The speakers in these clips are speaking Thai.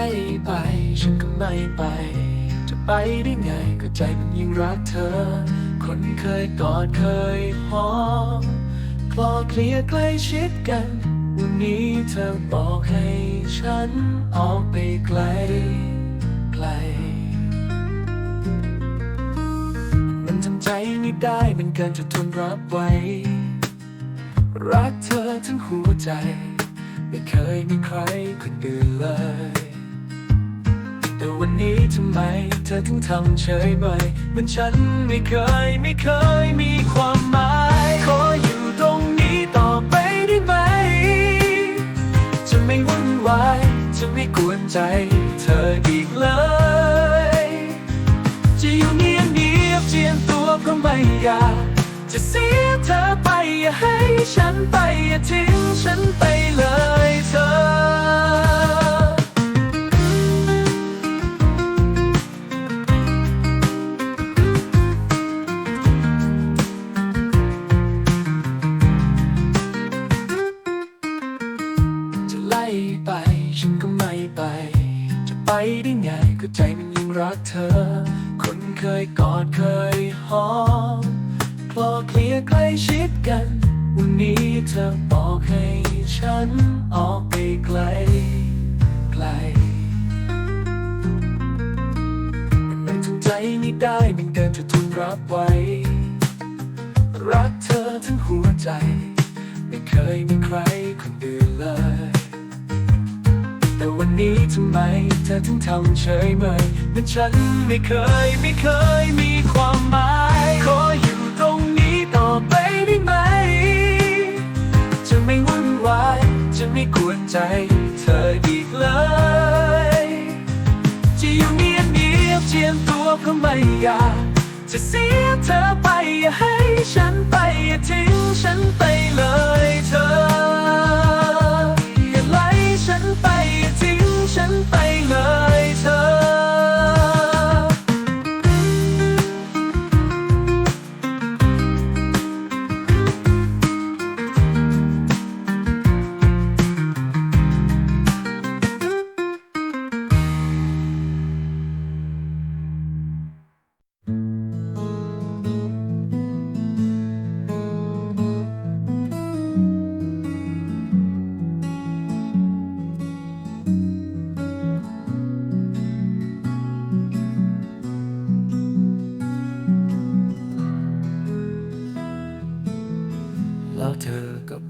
ล่ไป ฉันก็ไม่ไป จะไปได้ไงก็ใจมันยิ่งรักเธอ คนเคยกอดเคยหอมคลอเคลียใกล้ชิดกัน วันนี้เธอบอกให้ฉันออกไปไกลไกล มันทำใจไม่ได้มันเกินจะทนรับไว้ รักเธอทั้งหัวใจ ไม่เคยมีใครคนอื่นเลย แต่วันนี้ทำไมเธอถึงทำเฉยเมยเหมันฉันไม่เคยไม่เคยมีความหมาย ขออยู่ตรงนี้ต่อไปได้ไหม จะไม่วุ่นวาย จะไม่กวนใจ เธออีกเลย จะอยู่เงียบเงียบเจียมตัวก็ไม่อยาก จะเสียเธอไปอย่าให้ฉันไปอย่าทิ้งฉันไปเลยเธอ เธอ คนเคยกอดเคยหอมคลอเคลียใกล้ชิดกัน วันนี้เธอบอกให้ฉันออกไปไกลไกลมันทำใจไม่ได้มันเกินจะทนรับไว้ รักเธอทั้งหัวใจ ไม่เคยมีใครคนอื่นเลยว นี้ทำไมเธอถึงทำเฉยเมยเหมือนฉันไม่เคยไม่เคยมีความหมาย ขออยู่ตรงนี้ต่อไปได้ไหม จะไม่วุ่นวาย จะไม่กวนใจ เธออีกเลย จะอยู่เงียบเงียบเจียมตัวก็ไม่อยาก จะเสียเธอไปอย่าให้ฉันไปอย่าทิ้งฉันไปเลยเธอ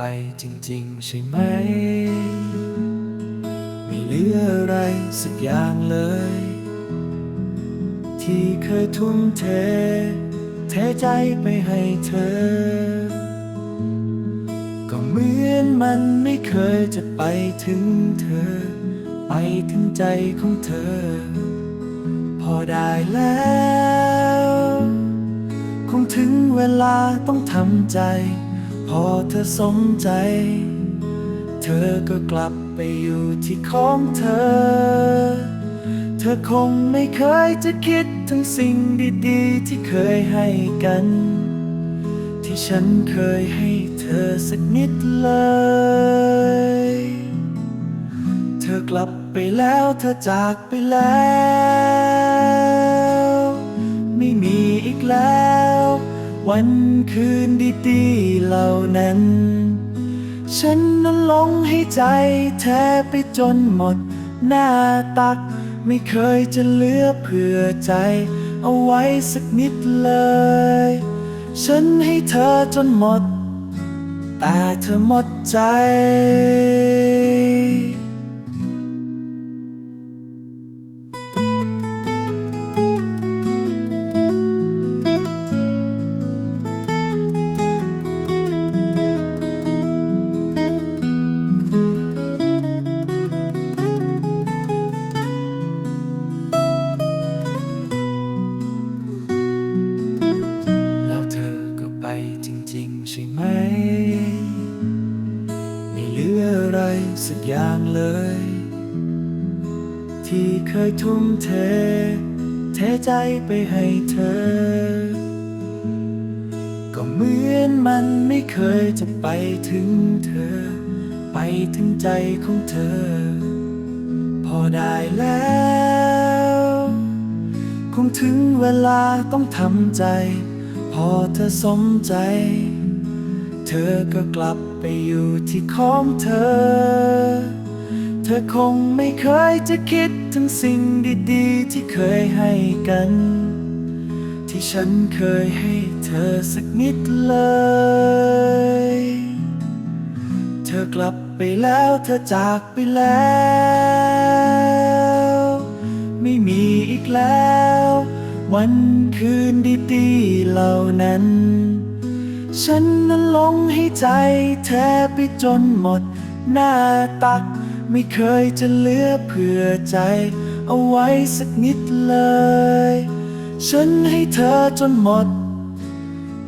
ไปจริง ๆ ใช่ไหม ไม่เหลืออะไรสักอย่างเลย ที่เคยทุ่มเท เทใจไปให้เธอ ก็เหมือนมันไม่เคยจะไปถึงเธอ ไปถึงใจของเธอ พอได้แล้ว คงถึงเวลาต้องทำใจ พอเธอสมใจ เธอก็กลับไปอยู่ที่ของเธอ เธอคงไม่เคยจะคิดถึงสิ่งดีๆ ที่เคยให้กัน ที่ฉันเคยให้เธอสักนิดเลย เธอกลับไปแล้วเธอจากไปแล้ว ไม่มีอีกแล้ว วันคืนดีๆเหล่านั้น ฉันนั้นหลงให้ใจแท้ไปจนหมด หน้าตักไม่เคยจะเหลือเผื่อใจ เอาไว้สักนิดเลย ฉันให้เธอจนหมด แต่เธอหมดใจ อย่างเลย ที่เคยทุ่มเท เทใจไปให้เธอ ก็เหมือนมันไม่เคยจะไปถึงเธอ ไปถึงใจของเธอ พอได้แล้ว คงถึงเวลาต้องทำใจ พอเธอสมใจ อก็กลับไปอยู่ที่ของเธอ เธอคงไม่เคยจะคิดถึงสิ่งดีๆ ที่เคยให้กัน ที่ฉันเคยให้เธอสักนิดเลย เธอกลับไปแล้วเธอจากไปแล้ว ไม่มีอีกแล้ว วันคืนดีๆเหล่านั้น ฉันนั้นหลงให้ใจแทบไปจนหมด หน้าตักไม่เคยจะเหลือเผื่อใจ เอาไว้สักนิดเลย ฉันให้เธอจนหมด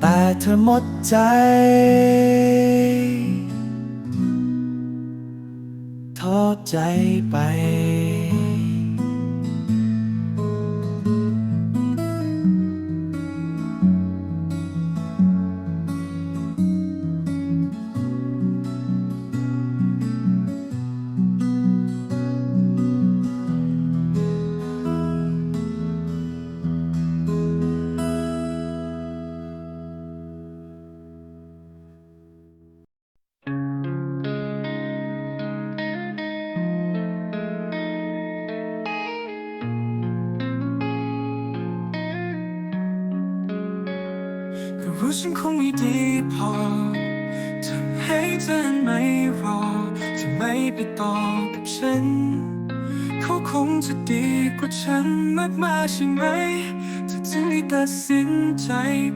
แต่เธอหมดใจทอดใจไป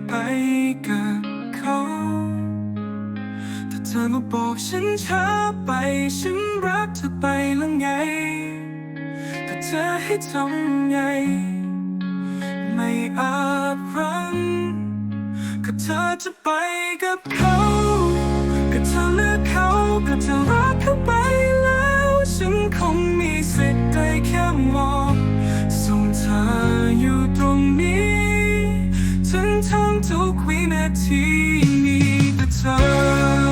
ไปกับเขาถ้าเธอมาบอกฉันช้าไป ฉันรักเธอไปแล้วไงก็เธอให้ทำไง ไม่อาจรั้งก็เธอจะไปกับเขาก็เธอเลือกเขาก็เธอรักเขาไปแล้ว ฉันคงมีสิทธิ์ได้แค่มองส่งเธออยู่ ทั้งทุกวินาทีมีแต่เธอ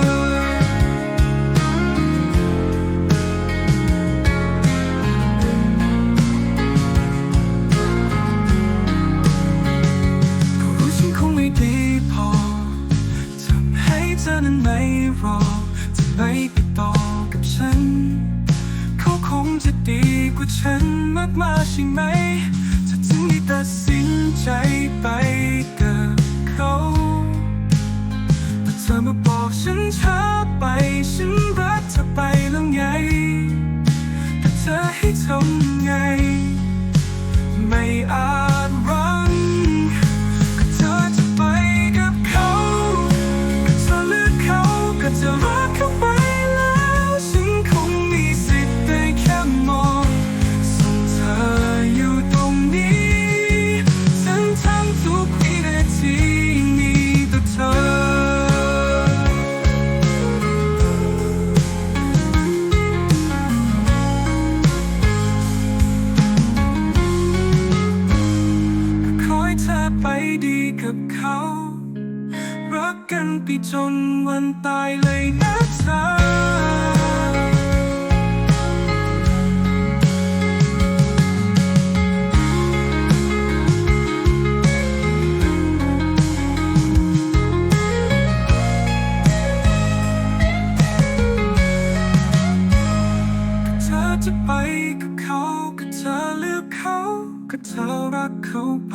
ตายเลยนะเธอจะไปกับเขาก็เธอเลือกเขาก็เธอรักเขาไป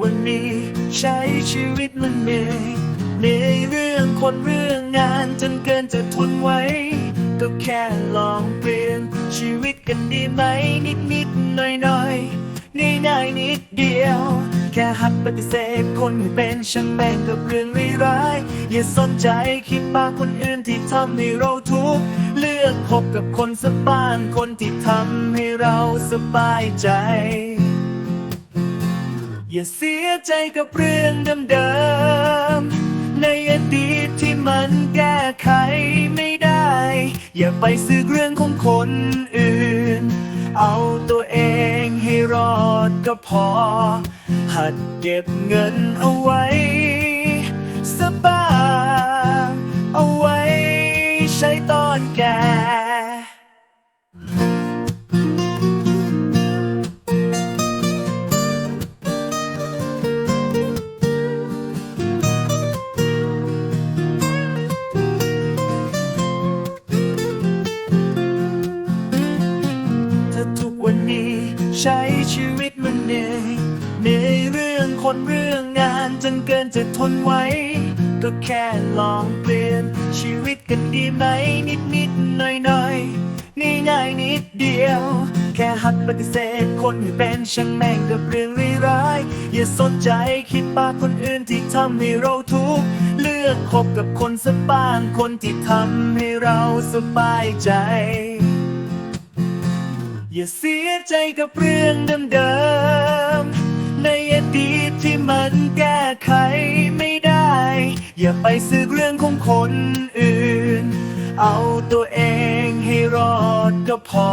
วันนี้ ใช้ชีวิตมันเหนื่อยเหนื่อยเรื่องคนเรื่องงานจนเกินจะทนไว้ก็แค่ลองเปลี่ยนชีวิตกันดีไหม นิดนิดหน่อยหน่อยง่ายง่ายๆนิดเดียว แค่หัดปฏิเสธคนที่เป็นช่างแม่งกับเรื่องร้ายอย่าสนใจคิดปากคนอื่นที่ทำให้เราทุกข์เลือกคบกับคนสบานคนที่ทำให้เราสบายใจ อย่าเสียใจกับเรื่องเดิมๆในอดีตที่มันแก้ไขไม่ได้ อย่าไปซื้อเรื่องของคนอื่น เอาตัวเองให้รอดก็พอ หัดเก็บเงินเอาไว้สบายเอาไว้ใช้ตอนแก่ วันนี้ ใช้ชีวิตมันเหนื่อยเหนื่อยเรื่องคนเรื่องงานจนเกินจะทนไว้ก็แค่ลองเปลี่ยนชีวิตกันดีไหม นิดนิดหน่อยหน่อยง่ายง่ายนิดเดียว แค่หัดปฏิเสธคนที่เป็นช่างแม่งกับเรื่องร้ายๆอย่าสนใจคิดปาคนอื่นที่ทำให้เราทุกข์เลือกคบกับคนสบานคนที่ทำให้เราสบายใจ อย่าเสียใจกับเรื่องเดิมๆในอดีตที่มันแก้ไขไม่ได้ อย่าไปซื้อเรื่องของคนอื่น เอาตัวเองให้รอดก็พอ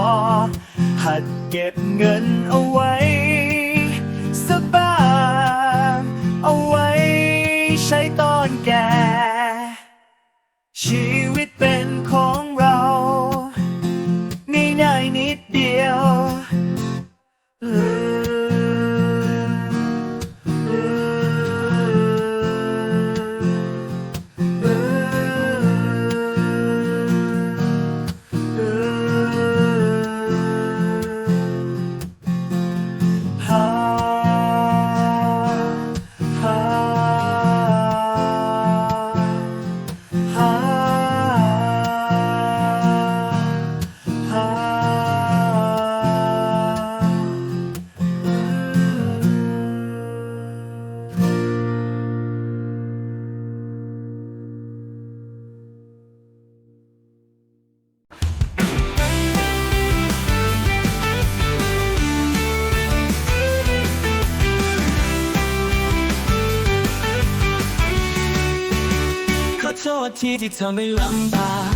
หัดเก็บเงินเอาไว้สบายเอาไว้ใช้ตอนแก่ ชีวิตเป็นของ ษทีที่ทำให้ลำบาก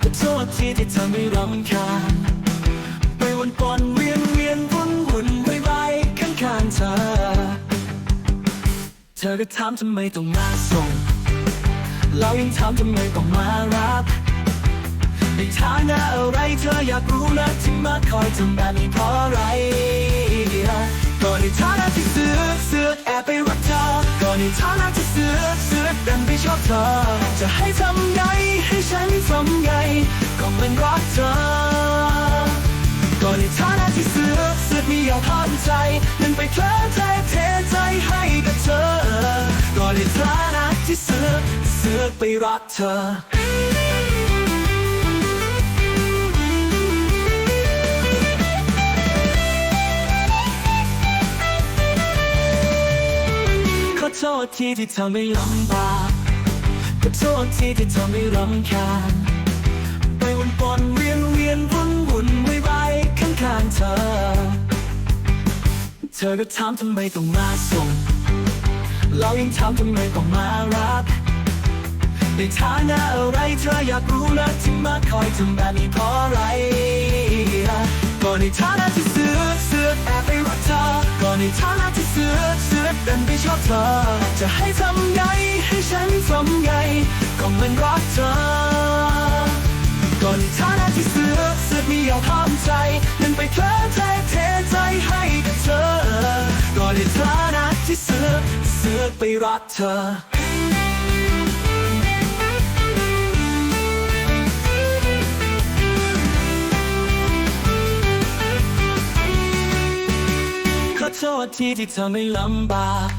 ขอโทษทีที่ทำให้รำคาญไปวนปอนเวียนเวียนวุ่นวุ่นไปไปข้างข้างๆเธอ เธอก็ถามทำไมต้องมาส่ง เรายังถามทำไมต้องมารับในฐานะอะไรเธออยากรู้นะที่มาคอยทำแบบนี้เพราะอะไรก็ในฐานะที่เสือกเสือกแอบไปรักเธอก็ในฐานะที่เสือก ไปชอบเธอ จะให้ทำไงให้ฉันทำไง ก็มันรักเธอ ก็ในฐานะที่เสือกเสือกไมีอยากทอนใจ นั้นไปเคลิ้มใจเทใจให้กับเธอ ก็ในฐานะที่เสือกเสือกไปรักเธอขอโทษที่ที่ทำให้ลำบาก ขอโทษที่ที่ทำให้รำคาญไปวนปอนเวียนเวียนวุ่นวุ่นไว้ไว้ข้างข้างเธอ เธอก็ถามทำไมต้องมาส่ง เรายังถามทำไมต้องมารับในฐานะอะไรเธออยากรู้นะที่มาคอยทำแบบนี้เพราะอะไรก็ในฐานะที่เสือเสือแอบไปรักเธอก็ในฐานะที่เสือ ดันไปชอบเธอ จะให้ทำไง ให้ฉันทำไง ก็มันรักเธอ ก่อนฐานะที่เสือกเสือกมีอยากทำใจ นั้นไปเคลิ้มใจเทใจให้กับเธอก็ในฐานะที่เสือกเสือกไปรักเธอ โทษทีที่ทำให้ลำบาก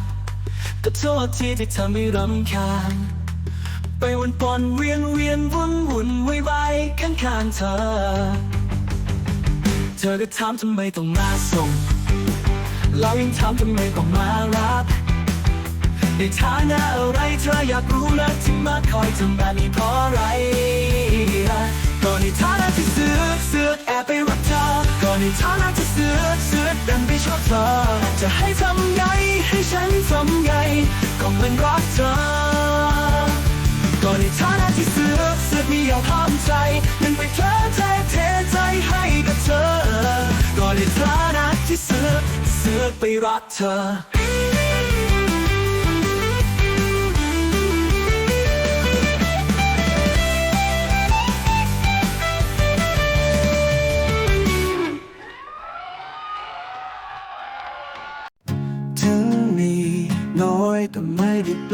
ขอโทษทีที่ทำให้รำคาญ ไปวนปอนเวียนเวียนวุ่นวุ่นไว้ไว้ข้างข้างๆเธอ เธอก็ถามทำไมต้องมาส่ง เรายังถามทำไมต้องมารับในฐานะอะไรเธออยากรู้นะที่มาคอยทำแบบนี้เพราะอะไร ก็ในฐานะที่เสือกเสือกแอบไปรักเธอก็ในฐานะที่เสือกเสือกดันไปชอบเธอ จะให้ทำไงให้ฉันทำไงก็มันรักเธอก็ในฐานะที่เสือกเสือกไม่ยอมห้ามใจยังไปเธอแท้เทใจให้กับเธอก็ในฐานะที่เสือกเสือกไปรักเธอ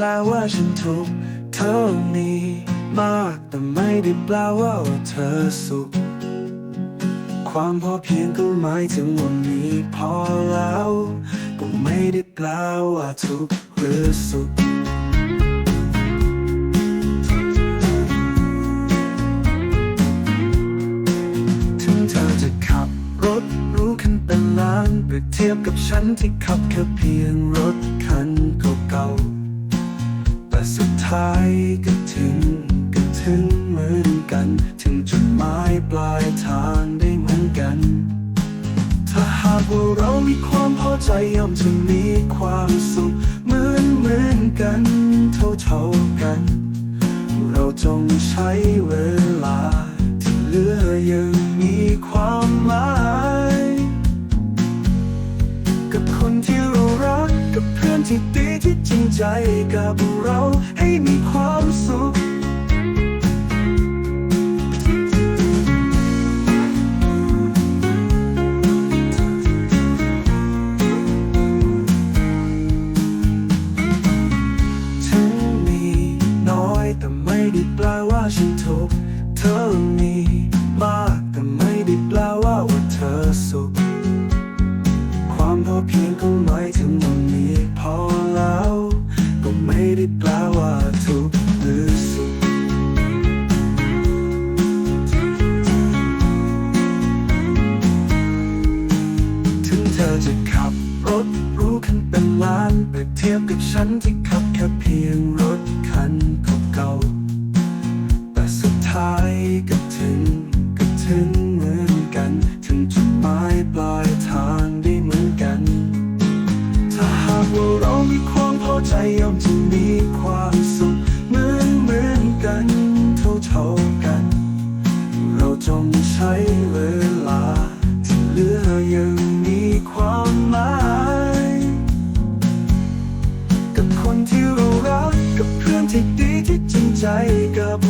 ลว่าฉันถูกเท่านี้มากแต่ไม่ได้แปลว่าเธอสุข ความพอเพียงก็หมายถึงวันนี้พอแล้วก็ไม่ได้แปลว่าทุกข์หรือสุขถึงเธอจะขับรถหรู้คันเป็นล้านเปรียบเทียบกับฉันที่ขับแค่เพียงรถคันเก่าๆ สุดท้ายก็ถึงก็ถึงเหมือนกัน ถึงจุดหมายปลายทางได้เหมือนกัน ถ้าหากว่าเรามีความพอใจย่อมจะมีความสุขเหมือนเหมือนกันเท่าเท่ากัน เราจงใช้เวลาที่เหลือยังมีความหมาย กับคนที่เรารักกับเพื่อนที่ดี ที่จริงใจกับเราให้มีความสุข ขับรถรู้คันเป็นล้านเปรียบเทียบกับฉันที่ขับแค่เพียงรถคันเก่าๆแต่สุดท้ายก็ถึงก็ถึงเหมือนกัน ถึงจุดหมายปลายทางได้เหมือนกัน ถ้าหากว่าเรามีความพอใจย่อมจะมีความสุขเหมือนเหมือนกันเท่าเท่ากัน เราจงใช้เวลาที่เหลือยัง ใจกับ